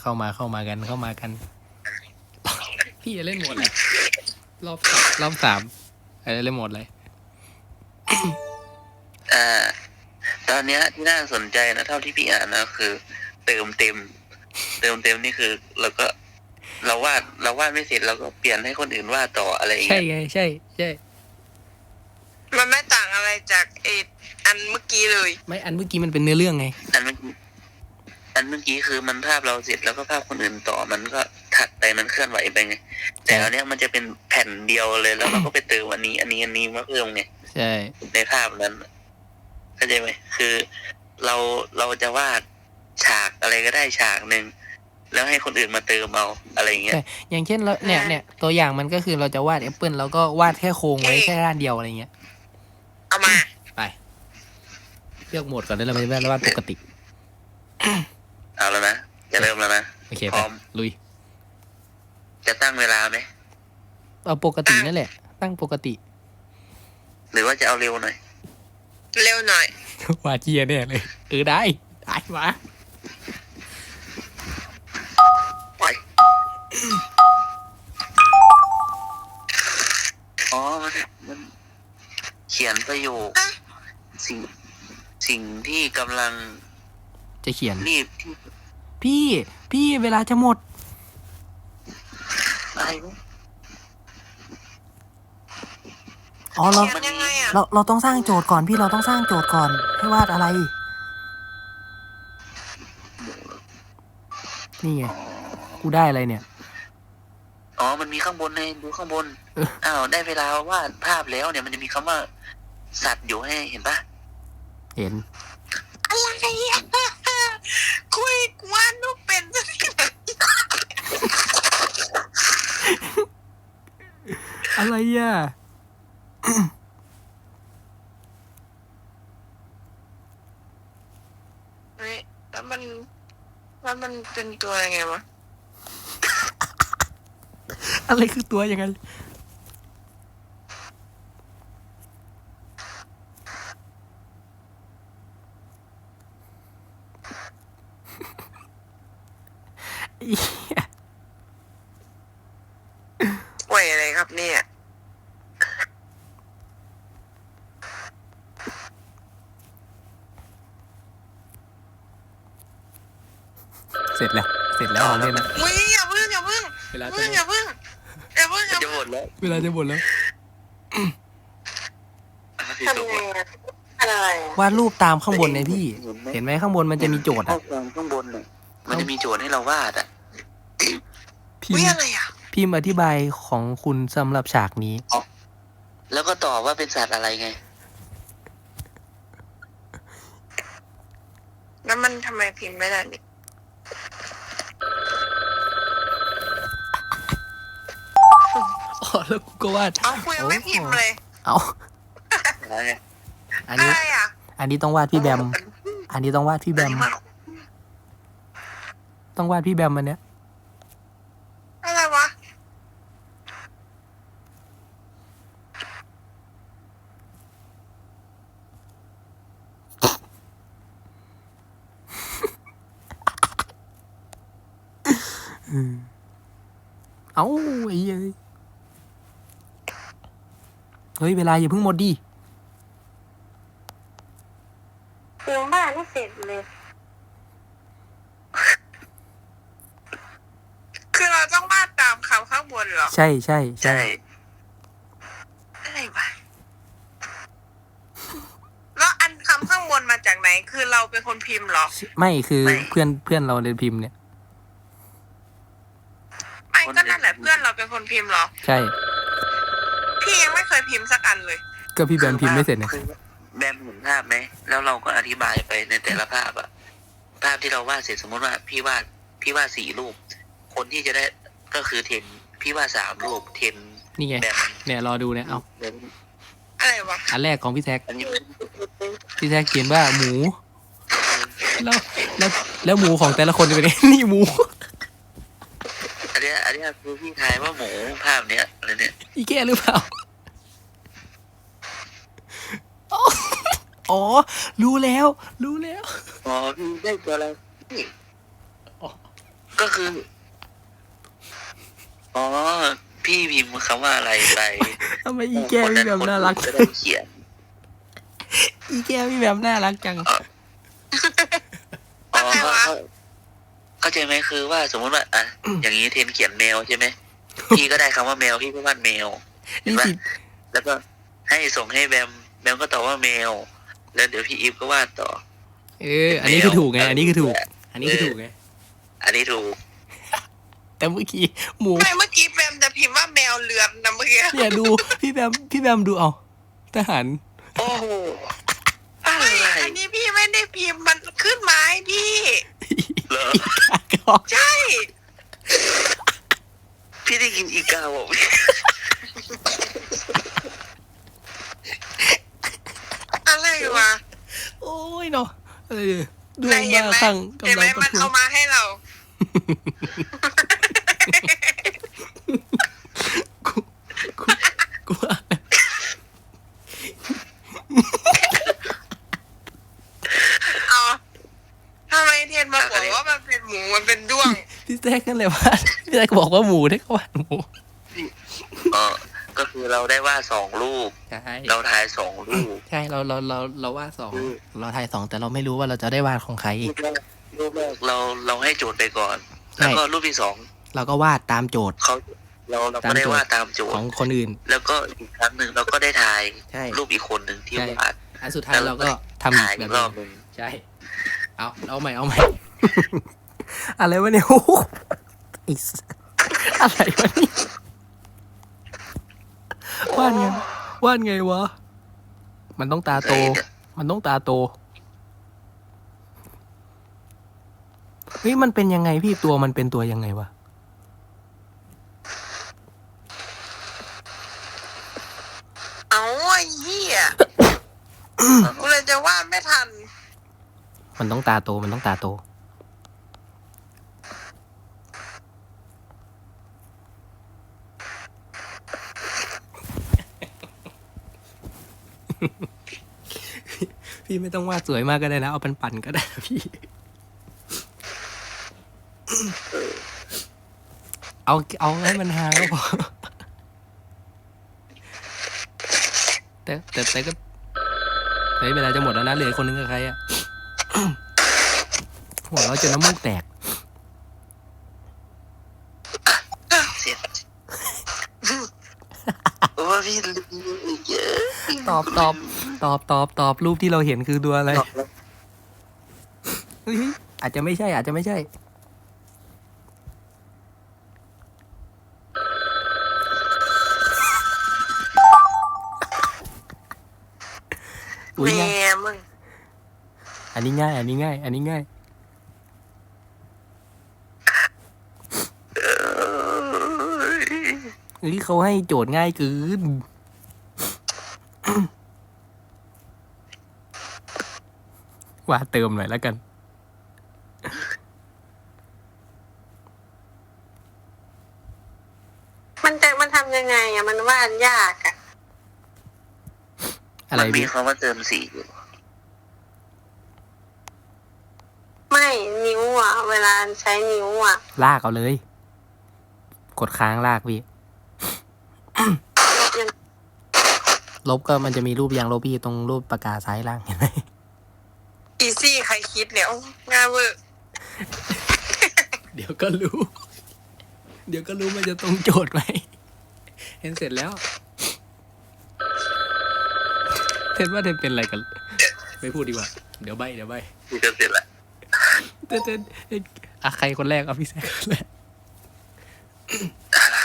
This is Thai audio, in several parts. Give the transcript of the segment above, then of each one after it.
เข้ามาเข้ามากันเข้ามากัน พี่จะเล่นโหมดอะไรรอบสามรอบสามอะไรเล่นโหมดอะไรอ่า ตอนเนี้ยที่น่าสนใจนะเท่าที่พี่อ่านนะคือ เติมเต็ม เติมเต็มนี่คือเราก็ เราวาดเราวาดไม่เสร็จเราก็เปลี่ยนให้คนอื่นวาดต่ออะไรอย่างใช่เงี้ยไงใช่ใช่มันไม่ต่างอะไรจากไออันเมื่อกี้เลย ไม่อันเมื่อกี้มันเป็นเนื้อเรื่องไง อันเมื่อกี้ อันเมื่อกี้คือมันภาพเราเสร็จแล้วก็ภาพคนอื่นต่อมันก็ถัดไปมันเคลื่อนไหวไปไง แต่อันเนี้ยมันจะเป็นแผ่นเดียวเลยแล้วเราก็ไปเติมอันนี้ อันนี้อันนี้มาเพิ่มไงใช่ในภาพนั้นเข้าใจไหมคือเราเราจะวาดฉากอะไรก็ได้ฉากหนึ่งแล้วให้คนอื่นมาเติมเอาอะไรอย่างเงี้ยใช่อย่างเช่นเราเนี่ยเนี่ยตัวอย่างมันก็คือเราจะวาดแอปเปิลแล้วก็วาดแค่โครงไว้แค่ด้านเดียวอะไรเงี้ย เอามา ไป เลือกโหมดก่อนได้เลยไม่ได้วาดปกติ เอาแล้วนะ จะเริ่มแล้วนะ โอเคพไปร้อม ลุย จะตั้งเวลาไหม เอาปกตินั่นแหละ ตั้งปกติ หรือว่าจะเอาเร็วหน่อย เร็วหน่อยวาดเจียเนี่ยเลยเออได้ ได้มาไป อ๋อ มัน มัน เขียนประโยคอะสิ่ง สิ่งที่กำลัง จะเขียน รีบที่พี่พี่เวลาจะหมด อะไรวะอ๋อเราเขียนยังไงอะเราเราต้องสร้างโจทย์ก่อนพี่เราต้องสร้างโจทย์ก่อน ให้วาดอะไร นี่ไงกูได้อะไรเนี่ย อ๋อ มันมีข้างบนไงดูข้างบนเอออ้าวได้เวลาวาดภาพแล้วเนี่ยมันจะมีคำว่า สัตว์อยู่ให้เห็นปะเห็น อะไรอะคุยกวาดรูปเป็น อะไรอะเฮ้ยแล้วมันแล้วมันเป็นตัวยังไงวะ อะไรคือตัวอย่างนั้น อีเหี้ย ป่วยอะไรครับเนี่ย เส ร็จแล้วเสร็จแล้วเอาเล่นนะอุ้ยอย่าพึ่งอย่าพึ่งเวลาอย่าจะพึ่งอย่าพึ่งอย่าพึ่งอย่าจะหมพึ่งดแล้วเวลาจะหมดแล้วทำไงอะอะไรอะวาดรูปตามข้างบนไงพี่ เห็นไหมข้างบนมันจะมีโจทย์ข้ออะความข้างบนเนี่ยมันจะมีโจทย์ให้เราวาดอะพิอุ้มยพ์อะไรอะพิมพ์อธิบายของคุณสำหรับฉากนี้ แล้วก็ตอบว่าเป็นสัตว์อะไรไง แล้วมันทำไมพิมพ์ไม่ได้นี่ อ๋อแล้วกูก็วาดเอาคุยงไม่พิมพ์เลยเอาอะไรไงอันอะนี้ ไรอะอันนี้ต้องวาดพี่แบม อันนี้ต้องวาดพี่แบม ต้องวาดพี่แบมอันเนี้ย อะไรวะ เอ้าไอ้เหี้ย เฮ้ยเวลาอย่าเพิ่งหมดดิเตียงบ้านไม่เสร็จเลยคือเราต้องวาดตามคำข้างบนเหรอ ใช่ใช่ใช่ใช่อะไรวะแล้วอันคำข้างบนมาจากไหน คือเราเป็นคนพิมพ์เหรอ ไม่คือเพื่อนเพื่อนเราเดินพิมพ์เนี่ย ไม่ก็นั่นแหละเพื่อนเราเป็นคนพิมพ์เหรอ ใช่ พี่ยังไม่เคยพิมพ์สักอันเลย ก็พี่แบมพิมพ์ไม่เสร็จเนี่ยคือแบมเห็นภาพไหมแล้วเราก็อธิบายไปในแต่ละภาพอะภาพที่เราวาดเสร็จสมมติว่าพี่วาดพี่วาดสี่รูป คนที่จะได้ก็คือเทนพี่วาดสามรูปเทนนี่ไงแบมเนี่ยรอดูเนี่ยเอาแบมอะไรวะอันแรกของพี่แท็กอันนี้พี่แท็กเขียนว่าหมู แล้วแล้วแล้วหมูของแต่ละคนจะเป็นไงนี่หมูอัน เนี้ยอันเนี้ยคือพี่ทายว่าหมูภาพเนี้ยอะไรเนี่ยอีแก่หรือเปล่า อ๋อ รู้แล้ว รู้แล้ว อ๋อพี่ได้ตัวอะไรก็คือ อ๋อ พี่พิมพ์คำว่าอะไรไปทำไมอีแก้วพี่แบบน่ารัก จะได้เขียนอีแก้วพี่แบบน่ารักจัง อ๋ออะไรวะ เข้าเข้าใจไหมคือว่าสมมติว่าอะอย่างนี้เทนเขียนแมวใช่ไหมพี่ก็ได้คำว่าแมวพี่ก็วาดแมวเห็นนี่ปะสิแล้วก็ให้ส่งให้แบมแบมก็ตอบว่าแมวแล้วเดี๋ยวพี่อีฟก็วาดต่อ เออ อันนี้คือถูกไง อันนี้คือถูก อันนี้คือถูกไง อันนี้ถูก แต่เมื่อกี้หมูไม่เมื่อกี้แบมจะพิมพ์ว่าแมวเลือนนะเมื่อกี้เนี่ยดูพี่แบมพี่แบมดูเอาทหารโอ้โหอะไรไม่อันนี้พี่ไม่ได้พิมพ์มันขึ้นมาให้พี่เหรอ ก็ใช่ พี่ได้กินอีกาบอกอะไรวะโอ้ยเนาะเออดวไหนงเห็นบ้าไหมคลั่งเห็นกำไหมลังประมันทุเอามาให้เรา กูกูกูว่า เอาทำไมเทียนมาบอกว่า มันเป็นหมูมันเป็นด้วง พี่แจ๊กนั่นเลยว่าพี่แจ๊กบอกว่าหมูได้ก็ว่าหมูเออก็คือเราได้วาดสองรูปใช่เราทายสองรูปใช่เราเราเราเราวาดสองอืมเราทายสองแต่เราไม่รู้ว่าเราจะได้วาดของใคร รูปแรกรูปแรกเราเราให้โจทย์ไปก่อนใช่แล้วก็รูปที่สองเราก็วาดตามโจทย์เขาเราเราก็ได้วาดตามโจขทองย์คนอื่น แล้วก็อีกครั้งหนึ่งเราก็ได้ทายใช่ รูปอีกคนหนึ่งที่ใช่วาด อันสุดท้ายเราก็ทำอีถ่ายกแบอีบกรนึอบงหนึ่งใช่ เอาเอาใหม่เอาใหม่ อะไรวะเนี่ยโอ้โหอีสอะไรวะเนี่ยวาดไงวาดไงวะ มันต้องตาโต มันต้องตาโต เฮ้ย มันเป็นยังไงพี่ตัวมันเป็นตัวยังไงวะ เอาไอ้เหี้ยกูเลยจะวาดไม่ทัน มันต้องตาโต มันต้องตาโต พี่ไม่ต้องวาดสวยมากก็ได้นะ เอาป็นปั่นๆก็ได้พี่ เอาเอาให้มันฮาก็พอแต่แต่แต่ก็เฮ้ยเวลาจะหมดแล้วนะเหลือคนนึงกับใครอะหัวเราจนน้ำมูกแตก เสร็จโอ้พี่ลืมอีกเยอะ ตอบตอบตอบตอบตอบรูปที่เราเห็นคือตัวอะไรเฮ้ยอาจจะไม่ใช่ อาจจะไม่ใช่ อุ้ยแม่ง่ายมึงอันนี้ง่าย อันนี้ง่าย อันนี้ง่ายเฮ้ยเขาให้โจทย์ง่ายเกิน ว่าเติมหน่อยแล้วกัน มันจะมันทำยังไงอะมันวาดยากอะอะไรมันมีพี่คำว่าเติมสีอยู่ ไม่นิ้วอะเวลาใช้นิ้วอะลากเอาเลย กดค้างลากพี่ยังลบก็มันจะมีรูปยางลบพี่ตรงรูปปากกาซ้ายล่างเห็นไหมอีซี่ใครคิดเนี่ยโอ้งานเวอร์เดี๋ยวก็รู้ เดี๋ยวก็รู้มันจะตรงโจทย์ไหมเห็นเสร็จแล้วเห็นว่าเทนเป็นอะไรกัน ไม่พูดดีกว่า เดี๋ยวใบเดี๋ยวใบที่จะเสร็จละเทนเทนเทนอะใครคนแรกเอาพี่แซคคนแรก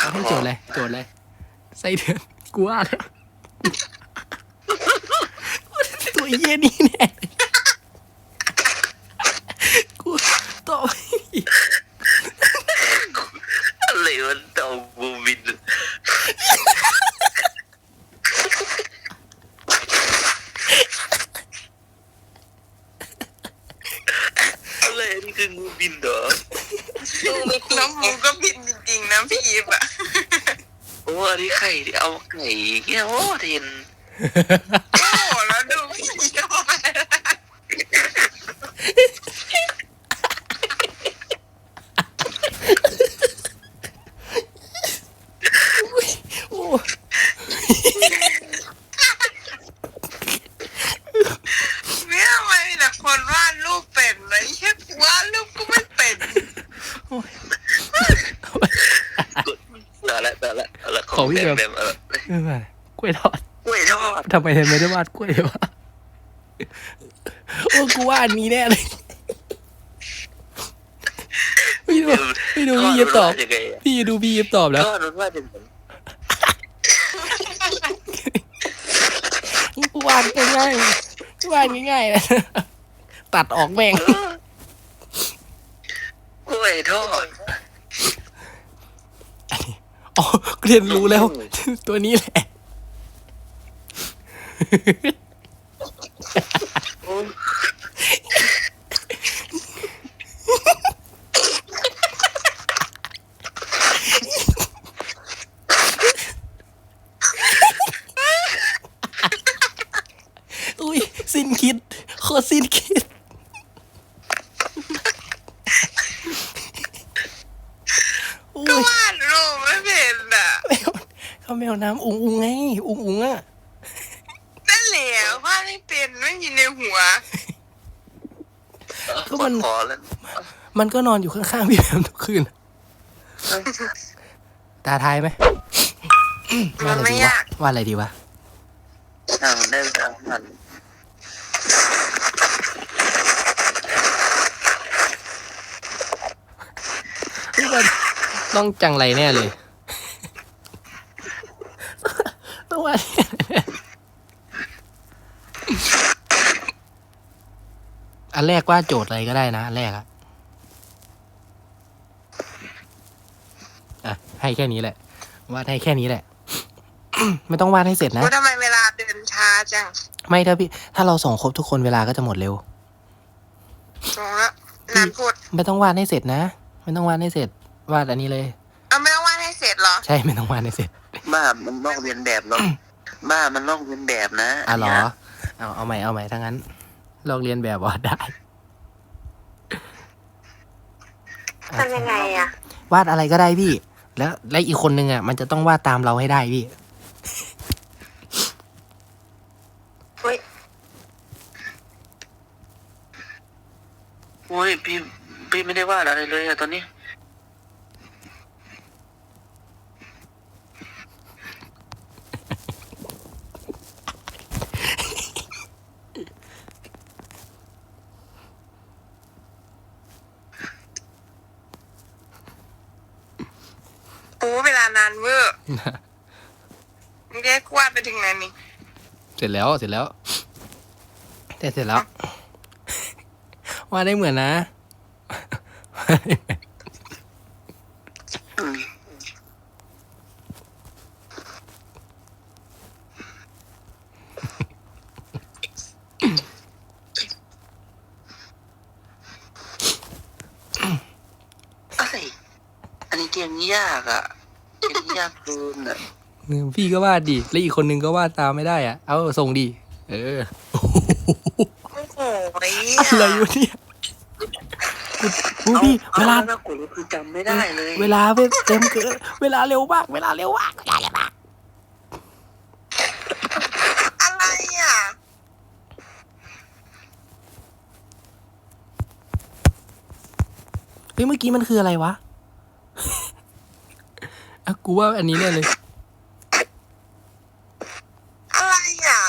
เอาให้โจทย์เลยโจทย์เลยไส้เดือนกูว่าแล้วตัวเยี่ยนี่แน่กูตอบไม่ผิด อะไรมันเต่าบูบิน อะไรนี่คืองูบินเหรอ น้ องหมูก็บินจริงๆนะพี่อีฟอะโอ้อันนี้ไข่เอาไข่เงี้ยโอ้เทน โอ้แล้วดูพี่อีฟมา ของพี่แบแบบบแบบเออเออกล้วยทอดกล้วยทอดทำไมถึงไม่ได้วาดกล้วยเลยวะโอ้กูว่าอันนี้แน่เลยไม่ดูไม่ดูพี่เย็บตอบ ยังไงอะพี่ดูพี่เย็บตอบแล้ว ก็มันว่าจะเหมือนกูวาดง่ายๆวาดง่ายๆนะตัดออกแม่งกล้วยทอดอ๋อ เรียนรู้แล้ว ตัวนี้แหละ อุ้ย สิ้นคิด โคตรสิ้นคิด อุ้ก็ยวาดรูปไม่เป็นอะ แมวเขาแมวน้ำอุงอุงไง อุงอุงอะนั่นแหละวาดไม่เป็นไม่มีในหัว ก็มัน ขอแล้วมันก็นอนอยู่ข้างๆพี่แบมทุกคืน ตาทายไหมมันไม่ยากว่าอะไรดีวะอ่าได้เวลาผ่านพี่ว่าต้องจังไรแน่เลย ต้องว่าอันแรกว่าโจทย์อะไรก็ได้นะ อันแรกอะอะ ให้แค่นี้แหละ วาดให้แค่นี้แหละ ไม่ต้องวาดให้เสร็จนะ ว่าทำไมเวลาเดินช้าจังไม่ถ้าพี่ ถ้าเราส่งครบทุกคนเวลาก็จะหมดเร็วสองละนานพูด ไม่ต้องวาดให้เสร็จนะ ไม่ต้องวาดให้เสร็จ วาดอันนี้เลย เอาไม่ต้องวาดให้เสร็จเหรอ ใช่ ไม่ต้องวาดให้เสร็จ บ้ามันลอกเรียนแบบเนาะบ้ามันลอกเรียนแบบนะอะเหรอนนี้ยเอาเอาใหม่เอาใหม่ทั้งนั้นลองเรียนแบบวาดได้ทำยังไงอะ วาดอะไรก็ได้พี่ แล้วและอีกคนนึงอะ มันจะต้องวาดตามเราให้ได้พี่อุ้ยโอ้ยพี่พี่ไม่ได้วาดอะไรเลยอะตอนนี้ โอ้เวลานานเวอร์มึงแกวาดไปถึงไหนนี่ เสร็จแล้วเสร็จแล้วแต่เสร็จแล้ววาดได้เหมือนนะ อืมอะไรอันนี้เกมนี้ยากอะ เกมนี้ ยากเกินอะพี่ก็วาดดิ แล้วอีกคนนึงก็วาดตามไม่ได้อะ เอาส่งดิ เออ โอ้โหไอ้อะไรอยู่เนี่ยกูกูพี่เวลาน่ากลัวคือจำไม่ได้เลยเวลาเวเต็มเกินเวลาเร็วมาก เวลาเร็วมากเวลาเร็วมากอะไรอะเฮ้ยเมื่อกี้มันคืออะไรวะ อะกูว่าอันนี้แน่เลย อะไรอะ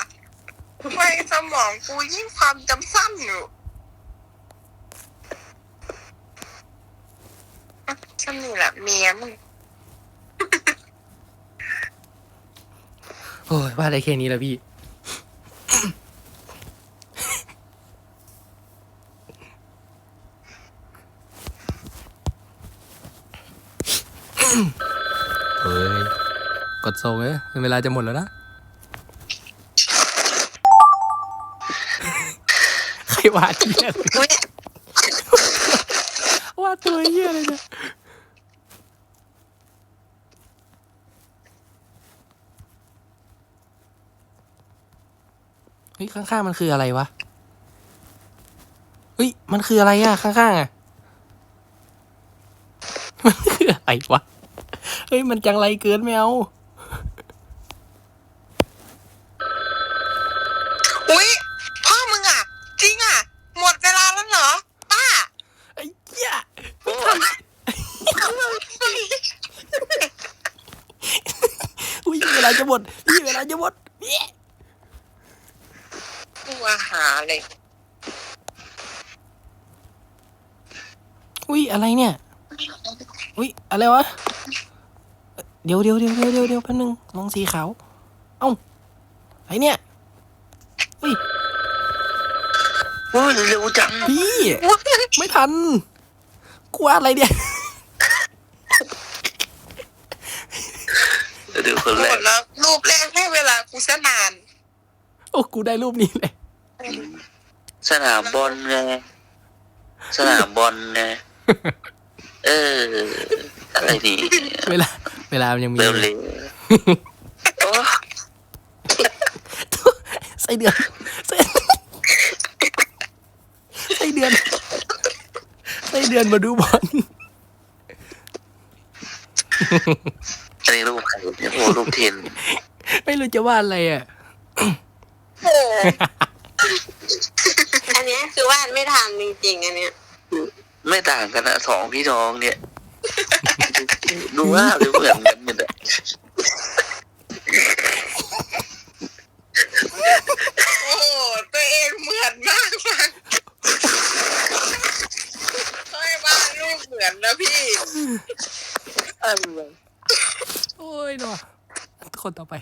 ทำไมสมองกูยิ่งความจำสั้นอยู่อะฉันนี่แหละเมียมึงโอ้ยว่าได้แค่นี้แล้วพี่ เฮ้ย ก ดส่งเลยเวลาจะหมดแล้วนะ ใครวาดเหี้ยเลยอุ้ยวาดตัวเหี้ยเลยเนี่ยเฮ้ยข้างๆมันคืออะไรวะ เฮ้ย มันคืออะไรอะข้างๆอะมันคืออะไรวะ เฮ้ย มันจังไรเกินไม่เอา อุ้ยพ่อมึงอะ จริงอะ หมดเวลาแล้วเหรอ ป้า ไอ้เหี้ย โอ้ยาจะหมดพี่เวลาจะหมดพี่กูอาหาเลยอุ้ยอะไรเนี่ย อุ้ยอะไรวะ เดี๋ยวเดี๋ยวเดี๋ยวเดี๋ยวเดี๋ยวเดี๋ยวแป๊บนึงน้องสีขาว เอ้าไอเนี่ย อุ้ยโอ้ยเร็วจัง พี่ ไม่ทันกูวาดอะไรเนี่ย เดี๋ยว คนหแรมกดแล้ว รูปแรกให้เวลากูซะนาน โอ้กูได้รูปนี้เลย สนามบอลไงสนามบอลไงเออ อะไรดีเวลา เวลามันยังมี เร็วเลยโอ้ไส้เดือนไส้ไส้เดือนไส้เดือนมาดูบอล อันนี้รูปใครเนี่ยโอ้รูปเทนไม่รู้จะวาดอะไรอะโอ้อันเนี้ยคือวาดไม่ทันจริงๆอันเนี้ย ไม่ต่างกันนะสองพี่น้องเนี่ย ดูว่าหรือเหมือนกันเนี่ย โอ้ตัวเองเหมือนมากฟังค่อยบ้านรูปเหมือนนะพี่ โอ้ยหนอ คนต่อไป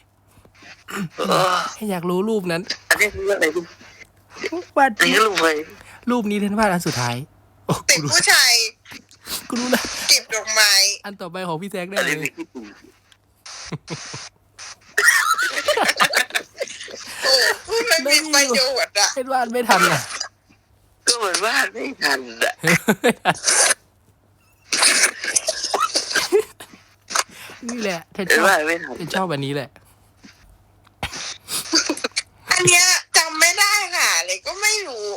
เออให้อยากรู้รูปนั้น อันนี้คืออะไรรูปวาดอันนี้ก็รูปใครรูปนี้เท่านวาดอันสุดท้ายโอ้ติกูดรู้ผู้ชายกูรู้นะเก็บดอกไม้อันต่อไปของพี่แซกได้อันเลนี้ย คือปู่โอ้พูดไม่มีประโยชน์อะ เห็นวาดไม่ทันอะก็เหมือนว่าไม่ทันอะ นี่แหละเธอเห็ชนอบว่าไม่ทันเธอชอบอันนี้แหละ อันเนี้ยจำไม่ได้ค่ะเลยก็ไม่รู้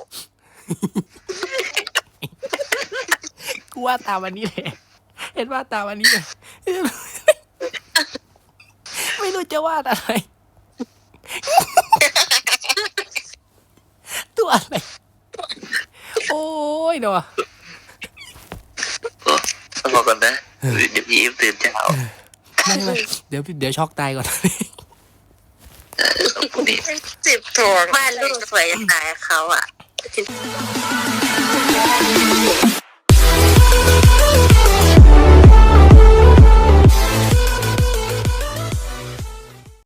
กูว่าตามอันนี้แหละเห็นว่าตามอันนี้เลยไม่รู้จะวาดอะไร ตัวอะไร โอ้ยเนาะต้องบอกก่อนนะ เดี๋ยวพี่เอฟตื่นเช้า เดี๋ยวเดี๋ยวช็อกตายก่อน เจิบทวง บ้านลูกสวยอย่ายเขาอะ